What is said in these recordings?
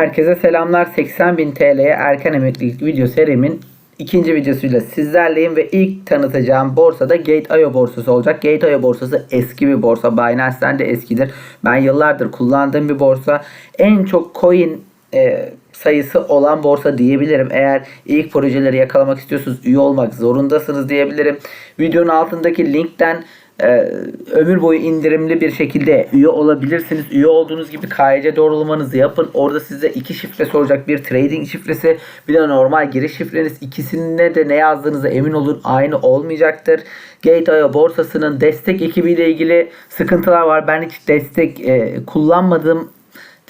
Herkese selamlar. 80.000 TL'ye erken emeklilik video serimin ikinci videosuyla sizlerleyim ve ilk tanıtacağım borsa da Gate.io borsası olacak. Gate.io borsası eski bir borsa. Binance'den de eskidir. Ben yıllardır kullandığım bir borsa. En çok coin e, sayısı olan borsa diyebilirim. Eğer ilk projeleri yakalamak istiyorsanız üye olmak zorundasınız diyebilirim. Videonun altındaki linkten e, ömür boyu indirimli bir şekilde üye olabilirsiniz. Üye olduğunuz gibi KYC doğrulamanızı yapın. Orada size iki şifre soracak. Bir trading şifresi bir de normal giriş şifreniz. İkisinde de ne yazdığınıza emin olun. Aynı olmayacaktır. Gate.io borsasının destek ekibiyle ilgili sıkıntılar var. Ben hiç destek e, kullanmadım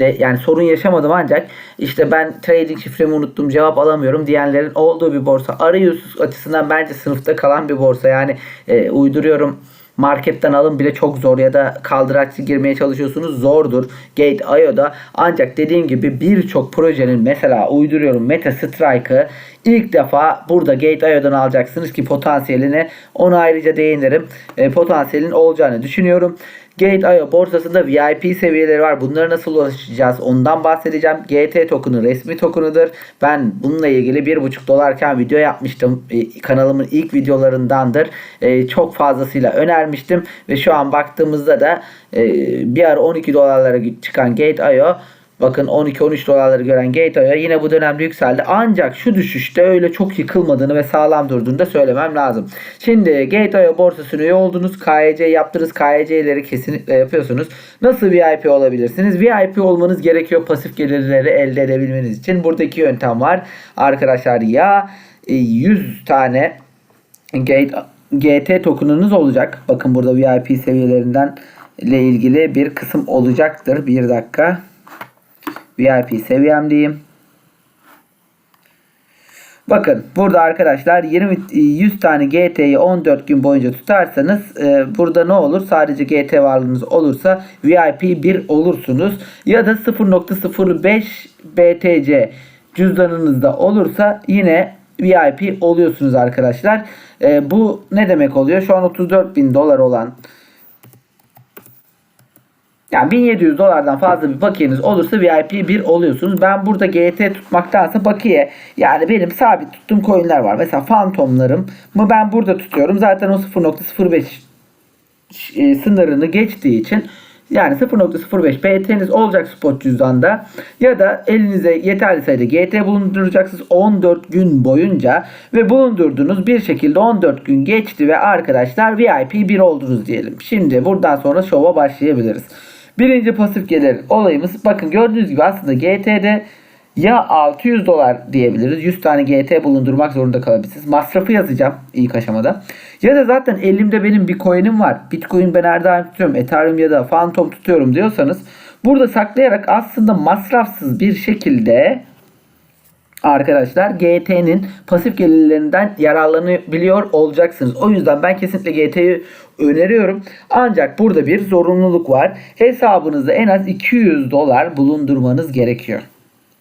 de yani sorun yaşamadım ancak işte ben trading şifremi unuttum cevap alamıyorum diyenlerin olduğu bir borsa. Arayüz açısından bence sınıfta kalan bir borsa. Yani e, uyduruyorum marketten alın bile çok zor ya da kaldıraçlı girmeye çalışıyorsunuz zordur. Gate.io'da ancak dediğim gibi birçok projenin mesela uyduruyorum Meta Strike'ı ilk defa burada Gate.io'dan alacaksınız ki potansiyeline ona ayrıca değinirim. E, potansiyelin olacağını düşünüyorum. Gate.io borsasında VIP seviyeleri var. Bunlara nasıl ulaşacağız ondan bahsedeceğim. GT tokenu resmi tokenudur. Ben bununla ilgili 1.5 dolarken video yapmıştım. E, kanalımın ilk videolarındandır. E, çok fazlasıyla önermiştim. Ve şu an baktığımızda da e, bir ara 12 dolarlara çıkan Gate.io Bakın 12-13 dolarları gören Gate.io yine bu dönemde yükseldi. Ancak şu düşüşte öyle çok yıkılmadığını ve sağlam durduğunu da söylemem lazım. Şimdi Gate.io borsasına üye oldunuz. KYC yaptınız. KYC'leri kesinlikle yapıyorsunuz. Nasıl VIP olabilirsiniz? VIP olmanız gerekiyor pasif gelirleri elde edebilmeniz için. Burada iki yöntem var. Arkadaşlar ya 100 e, tane Gate GT token'ınız olacak. Bakın burada VIP seviyelerinden ile ilgili bir kısım olacaktır. Bir dakika. VIP seviyem diyeyim. Bakın burada arkadaşlar 20 100 tane GT'yi 14 gün boyunca tutarsanız e, burada ne olur? Sadece GT varlığınız olursa VIP 1 olursunuz. Ya da 0.05 BTC cüzdanınızda olursa yine VIP oluyorsunuz arkadaşlar. E, bu ne demek oluyor? Şu an 34 bin dolar olan yani 1700 dolardan fazla bir bakiyeniz olursa VIP 1 oluyorsunuz. Ben burada GT tutmaktansa bakiye yani benim sabit tuttuğum coinler var. Mesela Phantom'larım mı ben burada tutuyorum. Zaten o 0.05 e, sınırını geçtiği için yani 0.05 PT'niz olacak spot cüzdanda ya da elinize yeterli sayıda GT bulunduracaksınız 14 gün boyunca ve bulundurduğunuz bir şekilde 14 gün geçti ve arkadaşlar VIP 1 oldunuz diyelim. Şimdi buradan sonra şova başlayabiliriz. Birinci pasif gelir olayımız bakın gördüğünüz gibi aslında GT'de ya 600 dolar diyebiliriz. 100 tane GT bulundurmak zorunda kalabilirsiniz. Masrafı yazacağım ilk aşamada. Ya da zaten elimde benim bir coin'im var. Bitcoin ben her daim tutuyorum. Ethereum ya da Phantom tutuyorum diyorsanız burada saklayarak aslında masrafsız bir şekilde arkadaşlar GT'nin pasif gelirlerinden yararlanabiliyor olacaksınız. O yüzden ben kesinlikle GT'yi öneriyorum. Ancak burada bir zorunluluk var. Hesabınızda en az 200 dolar bulundurmanız gerekiyor.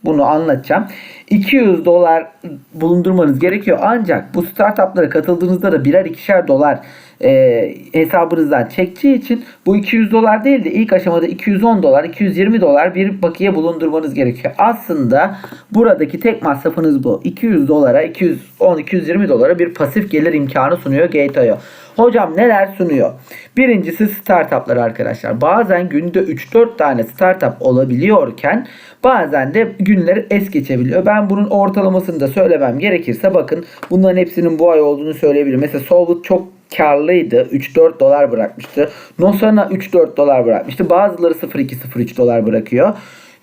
Bunu anlatacağım. 200 dolar bulundurmanız gerekiyor. Ancak bu startuplara katıldığınızda da birer ikişer dolar e, hesabınızdan çekeceği için bu 200 dolar değil de ilk aşamada 210 dolar, 220 dolar bir bakiye bulundurmanız gerekiyor. Aslında buradaki tek masrafınız bu. 200 dolara, 210-220 dolara bir pasif gelir imkanı sunuyor Gate.io. Hocam neler sunuyor? Birincisi startuplar arkadaşlar. Bazen günde 3-4 tane startup olabiliyorken bazen de günleri es geçebiliyor. Ben bunun ortalamasını da söylemem gerekirse bakın bunların hepsinin bu ay olduğunu söyleyebilirim. Mesela Solvit çok karlıydı. 3-4 dolar bırakmıştı. Nosana 3-4 dolar bırakmıştı. Bazıları 0-2-0-3 dolar bırakıyor.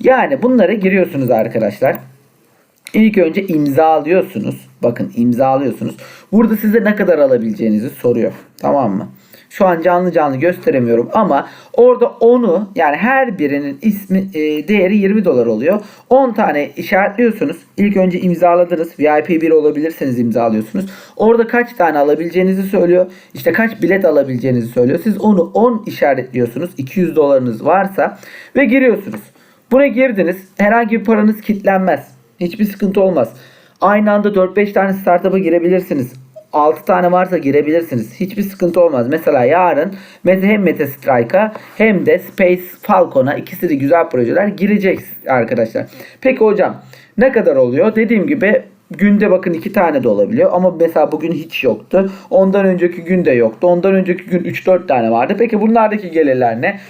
Yani bunlara giriyorsunuz arkadaşlar. İlk önce imzalıyorsunuz. Bakın imzalıyorsunuz. Burada size ne kadar alabileceğinizi soruyor. Tamam mı? Şu an canlı canlı gösteremiyorum ama orada onu yani her birinin ismi e, değeri 20 dolar oluyor. 10 tane işaretliyorsunuz. İlk önce imzaladınız. VIP 1 olabilirseniz imzalıyorsunuz. Orada kaç tane alabileceğinizi söylüyor. İşte kaç bilet alabileceğinizi söylüyor. Siz onu 10 işaretliyorsunuz. 200 dolarınız varsa ve giriyorsunuz. Buna girdiniz. Herhangi bir paranız kilitlenmez. Hiçbir sıkıntı olmaz. Aynı anda 4-5 tane startup'a girebilirsiniz. 6 tane varsa girebilirsiniz. Hiçbir sıkıntı olmaz. Mesela yarın hem Meta Strike'a hem de Space Falcon'a ikisi de güzel projeler girecek arkadaşlar. Peki hocam ne kadar oluyor? Dediğim gibi günde bakın iki tane de olabiliyor ama mesela bugün hiç yoktu. Ondan önceki gün de yoktu. Ondan önceki gün 3-4 tane vardı. Peki bunlardaki gelirler ne?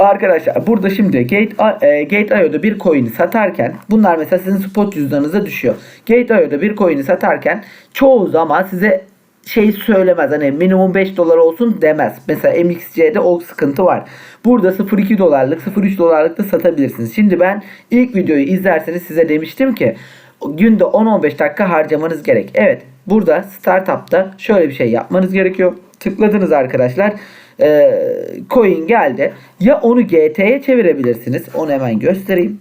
Arkadaşlar burada şimdi Gate, e, Gate.io'da bir coin'i satarken bunlar mesela sizin spot cüzdanınıza düşüyor. Gate.io'da bir coin'i satarken çoğu zaman size şey söylemez hani minimum 5 dolar olsun demez. Mesela MXC'de o sıkıntı var. Burada 0.2 dolarlık 0.3 dolarlık da satabilirsiniz. Şimdi ben ilk videoyu izlerseniz size demiştim ki günde 10-15 dakika harcamanız gerek. Evet burada startupta şöyle bir şey yapmanız gerekiyor. Tıkladınız arkadaşlar e, coin geldi. Ya onu GT'ye çevirebilirsiniz. Onu hemen göstereyim.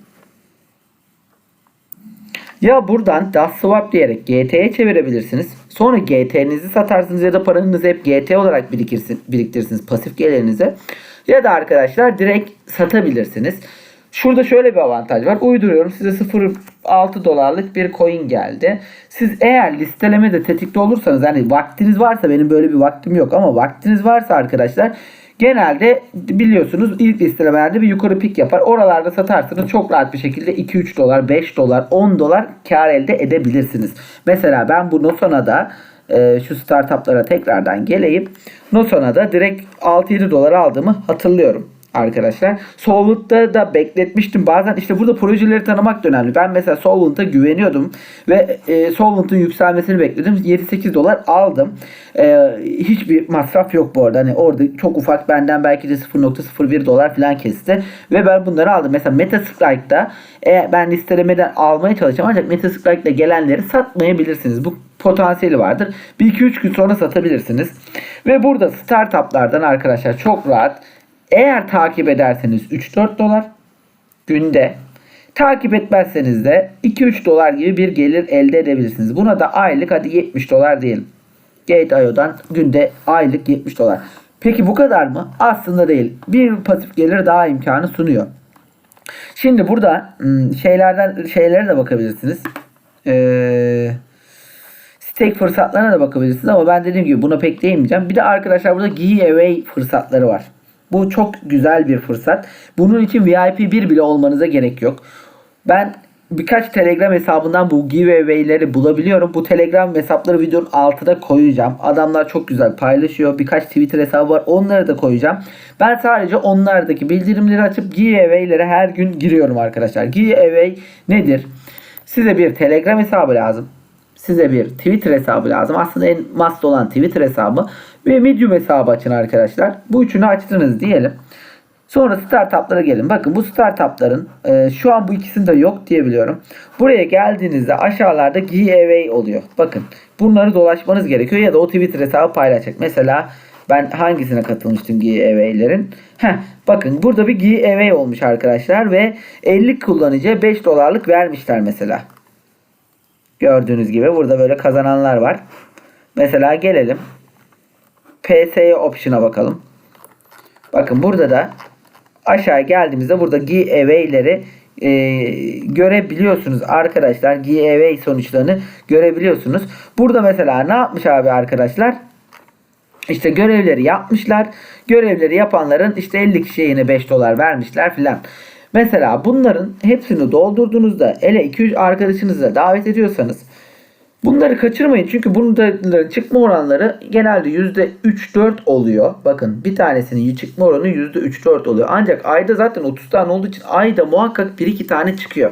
Ya buradan DAS swap diyerek GT'ye çevirebilirsiniz. Sonra GT'nizi satarsınız ya da paranızı hep GT olarak birikirsin, biriktirirsiniz pasif gelirinize. Ya da arkadaşlar direkt satabilirsiniz. Şurada şöyle bir avantaj var. Uyduruyorum size 0.6 dolarlık bir coin geldi. Siz eğer listelemede tetikte olursanız hani vaktiniz varsa benim böyle bir vaktim yok ama vaktiniz varsa arkadaşlar genelde biliyorsunuz ilk listelemelerde bir yukarı pik yapar. Oralarda satarsanız çok rahat bir şekilde 2-3 dolar, 5 dolar, 10 dolar kar elde edebilirsiniz. Mesela ben bu Nosona'da e, şu startuplara tekrardan geleyim. Nosona'da direkt 6-7 dolar aldığımı hatırlıyorum arkadaşlar. Solvent'ta da bekletmiştim. Bazen işte burada projeleri tanımak da önemli. Ben mesela Solvent'a güveniyordum ve e, Solvent'ın yükselmesini bekledim. 7-8 dolar aldım. E, hiçbir masraf yok bu arada. Hani orada çok ufak benden belki de 0.01 dolar falan kesti ve ben bunları aldım. Mesela Metastrike'da e, ben listelemeden almaya çalışacağım ancak Metastrike'da gelenleri satmayabilirsiniz. Bu potansiyeli vardır. 1-2-3 gün sonra satabilirsiniz. Ve burada startuplardan arkadaşlar çok rahat eğer takip ederseniz 3-4 dolar günde takip etmezseniz de 2-3 dolar gibi bir gelir elde edebilirsiniz. Buna da aylık hadi 70 dolar diyelim. Gate.io'dan günde aylık 70 dolar. Peki bu kadar mı? Aslında değil. Bir pasif gelir daha imkanı sunuyor. Şimdi burada hmm, şeylerden şeylere de bakabilirsiniz. Ee, stake fırsatlarına da bakabilirsiniz ama ben dediğim gibi buna pek değinmeyeceğim. Bir de arkadaşlar burada giveaway fırsatları var. Bu çok güzel bir fırsat. Bunun için VIP 1 bile olmanıza gerek yok. Ben birkaç Telegram hesabından bu giveaway'leri bulabiliyorum. Bu Telegram hesapları videonun altına koyacağım. Adamlar çok güzel paylaşıyor. Birkaç Twitter hesabı var. Onları da koyacağım. Ben sadece onlardaki bildirimleri açıp giveaway'lere her gün giriyorum arkadaşlar. Giveaway nedir? Size bir Telegram hesabı lazım. Size bir Twitter hesabı lazım. Aslında en must olan Twitter hesabı ve Medium hesabı açın arkadaşlar. Bu üçünü açtınız diyelim. Sonra startuplara gelin. Bakın bu startupların e, şu an bu ikisinde yok diyebiliyorum. Buraya geldiğinizde aşağılarda giveaway oluyor. Bakın bunları dolaşmanız gerekiyor ya da o Twitter hesabı paylaşacak. Mesela ben hangisine katılmıştım giveaway'lerin? Heh, bakın burada bir giveaway olmuş arkadaşlar ve 50 kullanıcıya 5 dolarlık vermişler mesela. Gördüğünüz gibi burada böyle kazananlar var. Mesela gelelim. PSE option'a bakalım. Bakın burada da aşağı geldiğimizde burada giveaway'leri e, görebiliyorsunuz arkadaşlar. Giveaway sonuçlarını görebiliyorsunuz. Burada mesela ne yapmış abi arkadaşlar? İşte görevleri yapmışlar. Görevleri yapanların işte 50 kişiye yine 5 dolar vermişler filan. Mesela bunların hepsini doldurduğunuzda ele 200 arkadaşınızı da davet ediyorsanız bunları kaçırmayın. Çünkü bunların çıkma oranları genelde %3-4 oluyor. Bakın bir tanesinin çıkma oranı %3-4 oluyor. Ancak ayda zaten 30 tane olduğu için ayda muhakkak 1-2 tane çıkıyor.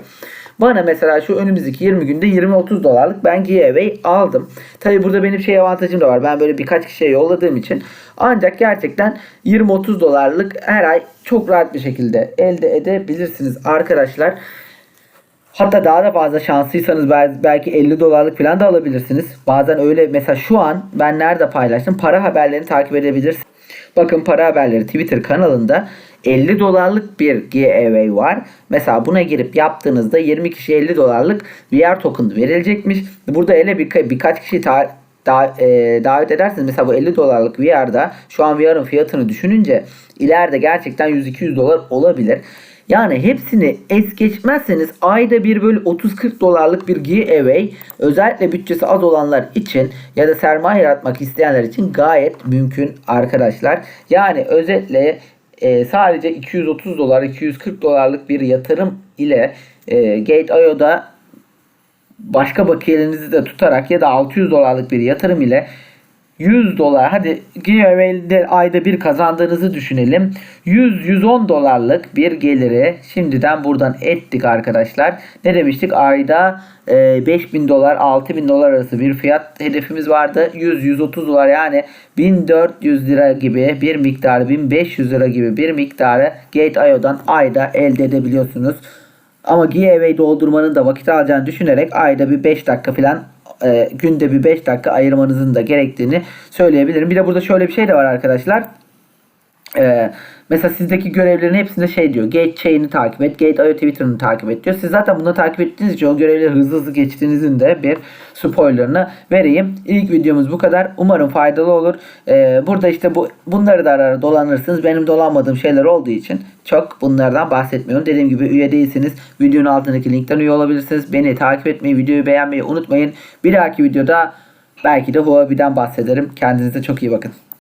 Bana mesela şu önümüzdeki 20 günde 20-30 dolarlık ben giveaway aldım. Tabi burada benim şey avantajım da var. Ben böyle birkaç kişiye yolladığım için. Ancak gerçekten 20-30 dolarlık her ay çok rahat bir şekilde elde edebilirsiniz arkadaşlar. Hatta daha da fazla şanslıysanız belki 50 dolarlık falan da alabilirsiniz. Bazen öyle mesela şu an ben nerede paylaştım para haberlerini takip edebilirsiniz. Bakın para haberleri Twitter kanalında 50 dolarlık bir giveaway var. Mesela buna girip yaptığınızda 20 kişi 50 dolarlık VR token verilecekmiş. Burada ele bir, birkaç kişi ta, da, e, davet ederseniz mesela bu 50 dolarlık VR'da şu an VR'ın fiyatını düşününce ileride gerçekten 100-200 dolar olabilir. Yani hepsini es geçmezseniz ayda bir böyle 30-40 dolarlık bir giveaway özellikle bütçesi az olanlar için ya da sermaye yaratmak isteyenler için gayet mümkün arkadaşlar. Yani özetle e, sadece 230 dolar 240 dolarlık bir yatırım ile e, Gate.io'da başka bakiyelerinizi de tutarak ya da 600 dolarlık bir yatırım ile 100 dolar hadi giveaway'de ayda bir kazandığınızı düşünelim. 100-110 dolarlık bir geliri şimdiden buradan ettik arkadaşlar. Ne demiştik? Ayda e, 5000 dolar 6000 dolar arası bir fiyat hedefimiz vardı. 100-130 dolar yani 1400 lira gibi bir miktarı 1500 lira gibi bir miktarı Gate.io'dan ayda elde edebiliyorsunuz. Ama giveaway doldurmanın da vakit alacağını düşünerek ayda bir 5 dakika falan e, günde bir 5 dakika ayırmanızın da gerektiğini söyleyebilirim. Bir de burada şöyle bir şey de var arkadaşlar. Ee, mesela sizdeki görevlerin hepsinde şey diyor. Gate Chain'i takip et. Gate IO Twitter'ını takip et diyor. Siz zaten bunu takip ettiğiniz için o görevleri hızlı hızlı geçtiğinizin de bir spoilerını vereyim. İlk videomuz bu kadar. Umarım faydalı olur. Ee, burada işte bu bunları da ara ara dolanırsınız. Benim dolanmadığım şeyler olduğu için çok bunlardan bahsetmiyorum. Dediğim gibi üye değilsiniz. Videonun altındaki linkten üye olabilirsiniz. Beni takip etmeyi, videoyu beğenmeyi unutmayın. Bir dahaki videoda belki de Huawei'den bahsederim. Kendinize çok iyi bakın.